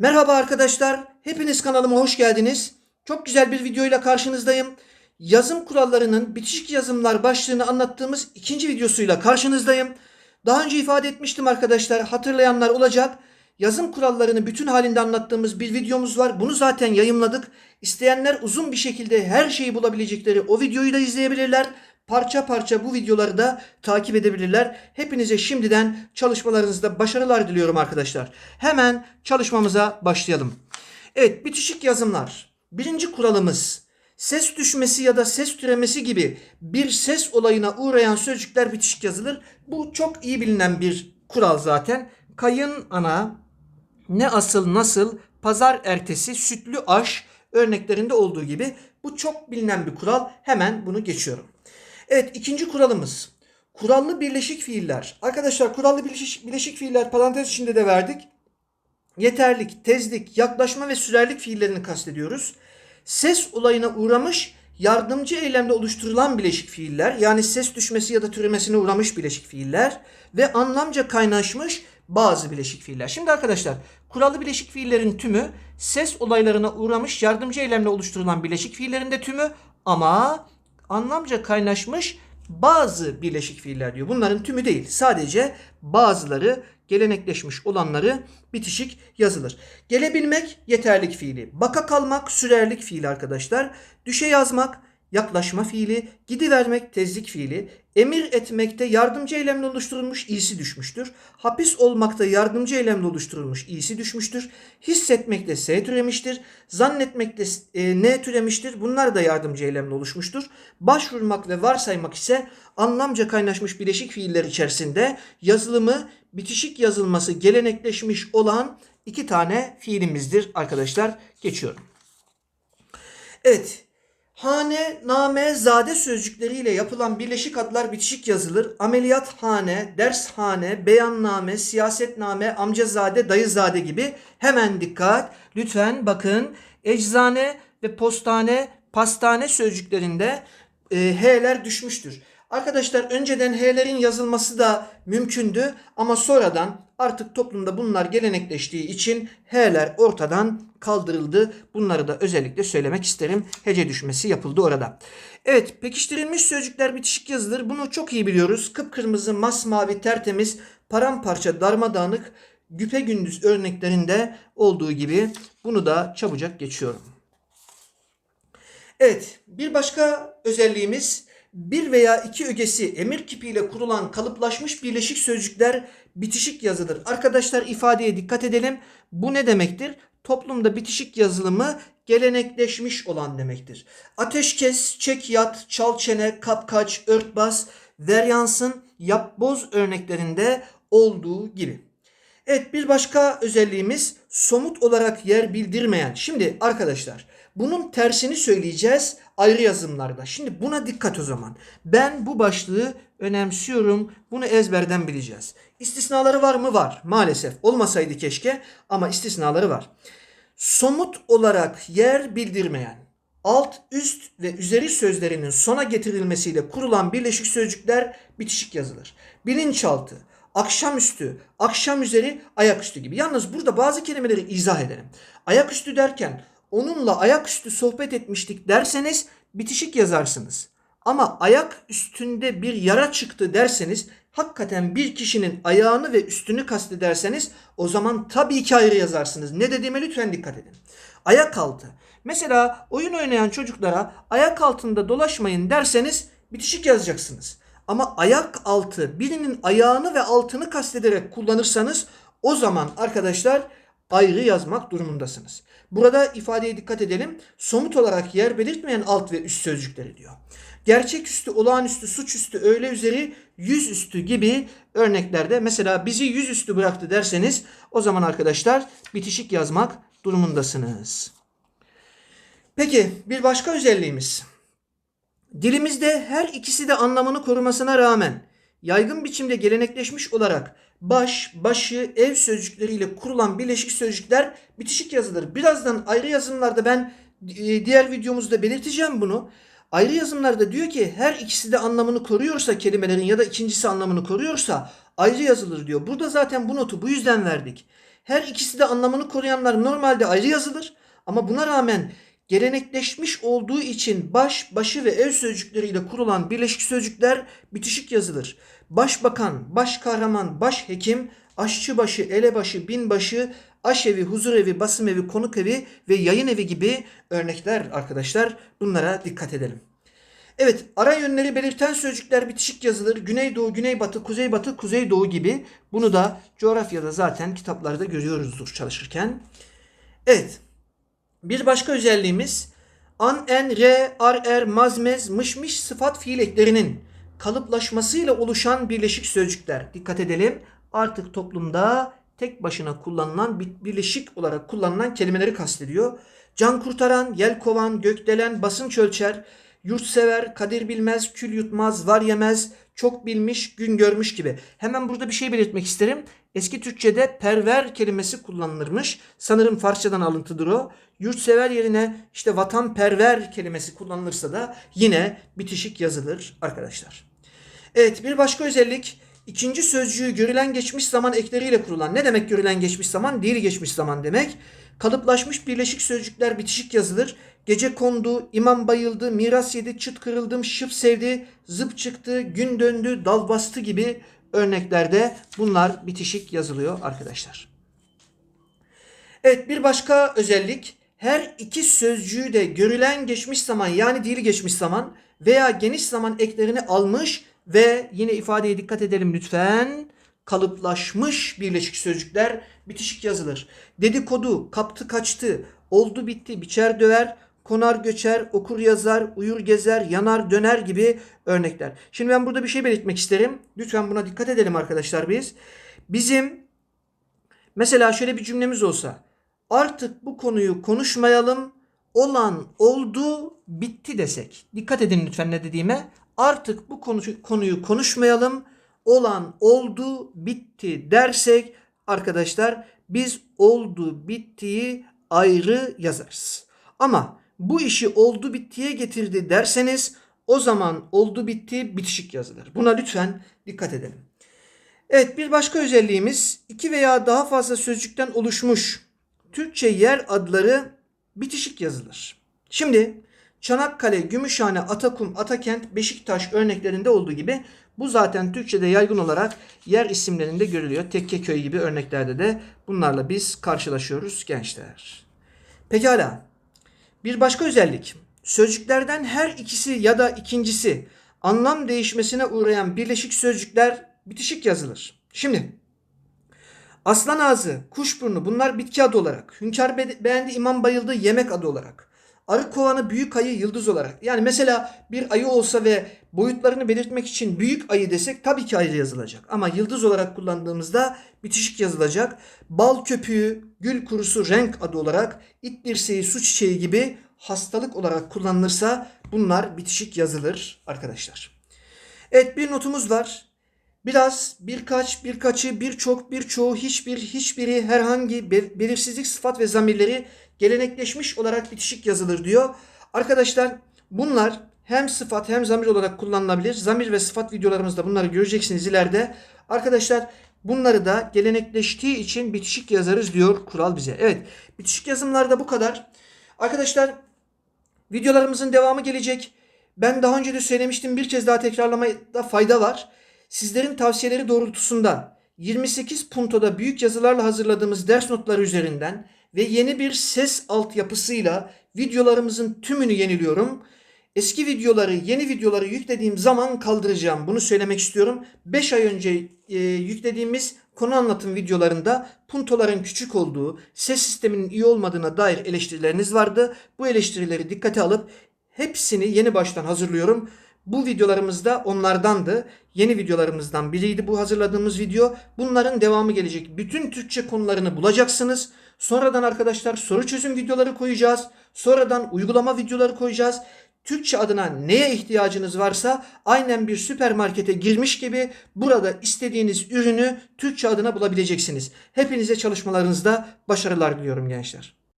Merhaba arkadaşlar. Hepiniz kanalıma hoş geldiniz. Çok güzel bir videoyla karşınızdayım. Yazım kurallarının bitişik yazımlar başlığını anlattığımız ikinci videosuyla karşınızdayım. Daha önce ifade etmiştim arkadaşlar. Hatırlayanlar olacak. Yazım kurallarını bütün halinde anlattığımız bir videomuz var. Bunu zaten yayımladık. İsteyenler uzun bir şekilde her şeyi bulabilecekleri o videoyu da izleyebilirler. Parça parça bu videoları da takip edebilirler. Hepinize şimdiden çalışmalarınızda başarılar diliyorum arkadaşlar. Hemen çalışmamıza başlayalım. Evet bitişik yazımlar. Birinci kuralımız ses düşmesi ya da ses türemesi gibi bir ses olayına uğrayan sözcükler bitişik yazılır. Bu çok iyi bilinen bir kural zaten. Kayın ana, ne asıl nasıl, pazar ertesi, sütlü aş örneklerinde olduğu gibi bu çok bilinen bir kural. Hemen bunu geçiyorum. Evet ikinci kuralımız. Kurallı birleşik fiiller. Arkadaşlar kurallı birleşik, birleşik fiiller parantez içinde de verdik. Yeterlik, tezlik, yaklaşma ve sürerlik fiillerini kastediyoruz. Ses olayına uğramış yardımcı eylemde oluşturulan bileşik fiiller yani ses düşmesi ya da türemesine uğramış bileşik fiiller ve anlamca kaynaşmış bazı bileşik fiiller. Şimdi arkadaşlar kurallı bileşik fiillerin tümü ses olaylarına uğramış yardımcı eylemle oluşturulan bileşik fiillerin de tümü ama anlamca kaynaşmış bazı birleşik fiiller diyor. Bunların tümü değil. Sadece bazıları gelenekleşmiş olanları bitişik yazılır. Gelebilmek yeterlik fiili. Baka kalmak sürerlik fiili arkadaşlar. Düşe yazmak yaklaşma fiili, gidivermek tezlik fiili, emir etmekte yardımcı eylemle oluşturulmuş iyisi düşmüştür. Hapis olmakta yardımcı eylemle oluşturulmuş iyisi düşmüştür. Hissetmekte s türemiştir. Zannetmekte e, n türemiştir. Bunlar da yardımcı eylemle oluşmuştur. Başvurmak ve varsaymak ise anlamca kaynaşmış bileşik fiiller içerisinde yazılımı bitişik yazılması gelenekleşmiş olan iki tane fiilimizdir arkadaşlar. Geçiyorum. Evet. Hane, name, zade sözcükleriyle yapılan birleşik adlar bitişik yazılır. Ameliyathane, dershane, beyanname, siyasetname, amcazade, dayızade gibi hemen dikkat. Lütfen bakın eczane ve postane, pastane sözcüklerinde e, H'ler düşmüştür. Arkadaşlar önceden H'lerin yazılması da mümkündü ama sonradan artık toplumda bunlar gelenekleştiği için H'ler ortadan kaldırıldı. Bunları da özellikle söylemek isterim. Hece düşmesi yapıldı orada. Evet pekiştirilmiş sözcükler bitişik yazılır. Bunu çok iyi biliyoruz. Kıpkırmızı, masmavi, tertemiz, paramparça, darmadağınık, güpe gündüz örneklerinde olduğu gibi bunu da çabucak geçiyorum. Evet bir başka özelliğimiz bir veya iki ögesi emir kipiyle kurulan kalıplaşmış birleşik sözcükler bitişik yazılır. Arkadaşlar ifadeye dikkat edelim. Bu ne demektir? Toplumda bitişik yazılımı gelenekleşmiş olan demektir. Ateşkes, çek yat, çal çene, kapkaç, örtbas, veryansın, yapboz örneklerinde olduğu gibi. Evet bir başka özelliğimiz somut olarak yer bildirmeyen. Şimdi arkadaşlar bunun tersini söyleyeceğiz ayrı yazımlarda. Şimdi buna dikkat o zaman. Ben bu başlığı önemsiyorum. Bunu ezberden bileceğiz. İstisnaları var mı? Var. Maalesef. Olmasaydı keşke ama istisnaları var. Somut olarak yer bildirmeyen, alt, üst ve üzeri sözlerinin sona getirilmesiyle kurulan birleşik sözcükler bitişik yazılır. Bilinçaltı, akşamüstü, akşam üzeri, ayaküstü gibi. Yalnız burada bazı kelimeleri izah edelim. Ayaküstü derken onunla ayaküstü sohbet etmiştik derseniz bitişik yazarsınız. Ama ayak üstünde bir yara çıktı derseniz hakikaten bir kişinin ayağını ve üstünü kastederseniz o zaman tabii ki ayrı yazarsınız. Ne dediğime lütfen dikkat edin. Ayak altı. Mesela oyun oynayan çocuklara ayak altında dolaşmayın derseniz bitişik yazacaksınız. Ama ayak altı birinin ayağını ve altını kastederek kullanırsanız o zaman arkadaşlar ayrı yazmak durumundasınız. Burada ifadeye dikkat edelim. Somut olarak yer belirtmeyen alt ve üst sözcükleri diyor. Gerçeküstü, olağanüstü, suçüstü, öğle üzeri, yüzüstü gibi örneklerde mesela bizi yüzüstü bıraktı derseniz o zaman arkadaşlar bitişik yazmak durumundasınız. Peki bir başka özelliğimiz. Dilimizde her ikisi de anlamını korumasına rağmen yaygın biçimde gelenekleşmiş olarak baş, başı, ev sözcükleriyle kurulan birleşik sözcükler bitişik yazılır. Birazdan ayrı yazımlarda ben e, diğer videomuzda belirteceğim bunu. Ayrı yazımlarda diyor ki her ikisi de anlamını koruyorsa kelimelerin ya da ikincisi anlamını koruyorsa ayrı yazılır diyor. Burada zaten bu notu bu yüzden verdik. Her ikisi de anlamını koruyanlar normalde ayrı yazılır. Ama buna rağmen gelenekleşmiş olduğu için baş, başı ve ev sözcükleriyle kurulan birleşik sözcükler bitişik yazılır. Başbakan, baş kahraman, baş hekim, aşçıbaşı, elebaşı, binbaşı, aşevi, huzurevi, basım evi, konuk evi ve yayın evi gibi örnekler arkadaşlar. Bunlara dikkat edelim. Evet, ara yönleri belirten sözcükler bitişik yazılır. Güneydoğu, güneybatı, kuzeybatı, kuzeydoğu gibi. Bunu da coğrafyada zaten kitaplarda görüyoruzdur çalışırken. Evet. Bir başka özelliğimiz an, en, re, ar, er, mazmez, mışmış sıfat fiil eklerinin kalıplaşmasıyla oluşan birleşik sözcükler. Dikkat edelim. Artık toplumda tek başına kullanılan bir- birleşik olarak kullanılan kelimeleri kastediyor. Can kurtaran, yel kovan, gökdelen, basınç ölçer, yurtsever, kadir bilmez, kül yutmaz, var yemez, çok bilmiş, gün görmüş gibi. Hemen burada bir şey belirtmek isterim. Eski Türkçe'de perver kelimesi kullanılırmış. Sanırım Farsçadan alıntıdır o. Yurtsever yerine işte vatanperver kelimesi kullanılırsa da yine bitişik yazılır arkadaşlar. Evet bir başka özellik ikinci sözcüğü görülen geçmiş zaman ekleriyle kurulan. Ne demek görülen geçmiş zaman? Değil geçmiş zaman demek. Kalıplaşmış birleşik sözcükler bitişik yazılır. Gece kondu, imam bayıldı, miras yedi, çıt kırıldım, şıp sevdi, zıp çıktı, gün döndü, dal bastı gibi örneklerde bunlar bitişik yazılıyor arkadaşlar. Evet bir başka özellik her iki sözcüğü de görülen geçmiş zaman yani değil geçmiş zaman veya geniş zaman eklerini almış ve yine ifadeye dikkat edelim lütfen kalıplaşmış birleşik sözcükler bitişik yazılır. Dedikodu, kaptı kaçtı, oldu bitti, biçer döver, konar göçer, okur yazar, uyur gezer, yanar döner gibi örnekler. Şimdi ben burada bir şey belirtmek isterim. Lütfen buna dikkat edelim arkadaşlar biz. Bizim Mesela şöyle bir cümlemiz olsa. Artık bu konuyu konuşmayalım. Olan oldu bitti desek. Dikkat edin lütfen ne dediğime. Artık bu konu, konuyu konuşmayalım. Olan oldu bitti dersek arkadaşlar biz oldu bittiyi ayrı yazarız. Ama bu işi oldu bittiye getirdi derseniz o zaman oldu bitti bitişik yazılır. Buna lütfen dikkat edelim. Evet bir başka özelliğimiz iki veya daha fazla sözcükten oluşmuş Türkçe yer adları bitişik yazılır. Şimdi Çanakkale, Gümüşhane, Atakum, Atakent, Beşiktaş örneklerinde olduğu gibi bu zaten Türkçe'de yaygın olarak yer isimlerinde görülüyor. Tekkeköy gibi örneklerde de bunlarla biz karşılaşıyoruz gençler. Pekala. Bir başka özellik. Sözcüklerden her ikisi ya da ikincisi anlam değişmesine uğrayan birleşik sözcükler bitişik yazılır. Şimdi aslan ağzı, kuşburnu bunlar bitki adı olarak. Hünkar be- beğendi, imam bayıldı yemek adı olarak. Arı kovanı, büyük ayı, yıldız olarak. Yani mesela bir ayı olsa ve boyutlarını belirtmek için büyük ayı desek tabii ki ayrı yazılacak. Ama yıldız olarak kullandığımızda bitişik yazılacak. Bal köpüğü, gül kurusu renk adı olarak, it dirseği, su çiçeği gibi hastalık olarak kullanılırsa bunlar bitişik yazılır arkadaşlar. Evet bir notumuz var. Biraz, birkaç, birkaçı, birçok, birçoğu, hiçbir, hiçbiri, herhangi belirsizlik sıfat ve zamirleri gelenekleşmiş olarak bitişik yazılır diyor. Arkadaşlar bunlar hem sıfat hem zamir olarak kullanılabilir. Zamir ve sıfat videolarımızda bunları göreceksiniz ileride. Arkadaşlar bunları da gelenekleştiği için bitişik yazarız diyor kural bize. Evet bitişik yazımlarda bu kadar. Arkadaşlar Videolarımızın devamı gelecek. Ben daha önce de söylemiştim bir kez daha tekrarlamada fayda var. Sizlerin tavsiyeleri doğrultusunda 28 puntoda büyük yazılarla hazırladığımız ders notları üzerinden ve yeni bir ses altyapısıyla videolarımızın tümünü yeniliyorum. Eski videoları, yeni videoları yüklediğim zaman kaldıracağım. Bunu söylemek istiyorum. 5 ay önce e, yüklediğimiz konu anlatım videolarında puntoların küçük olduğu, ses sisteminin iyi olmadığına dair eleştirileriniz vardı. Bu eleştirileri dikkate alıp hepsini yeni baştan hazırlıyorum. Bu videolarımız da onlardandı. Yeni videolarımızdan biriydi bu hazırladığımız video. Bunların devamı gelecek. Bütün Türkçe konularını bulacaksınız. Sonradan arkadaşlar soru çözüm videoları koyacağız. Sonradan uygulama videoları koyacağız. Türkçe adına neye ihtiyacınız varsa aynen bir süpermarkete girmiş gibi burada istediğiniz ürünü Türkçe adına bulabileceksiniz. Hepinize çalışmalarınızda başarılar diliyorum gençler.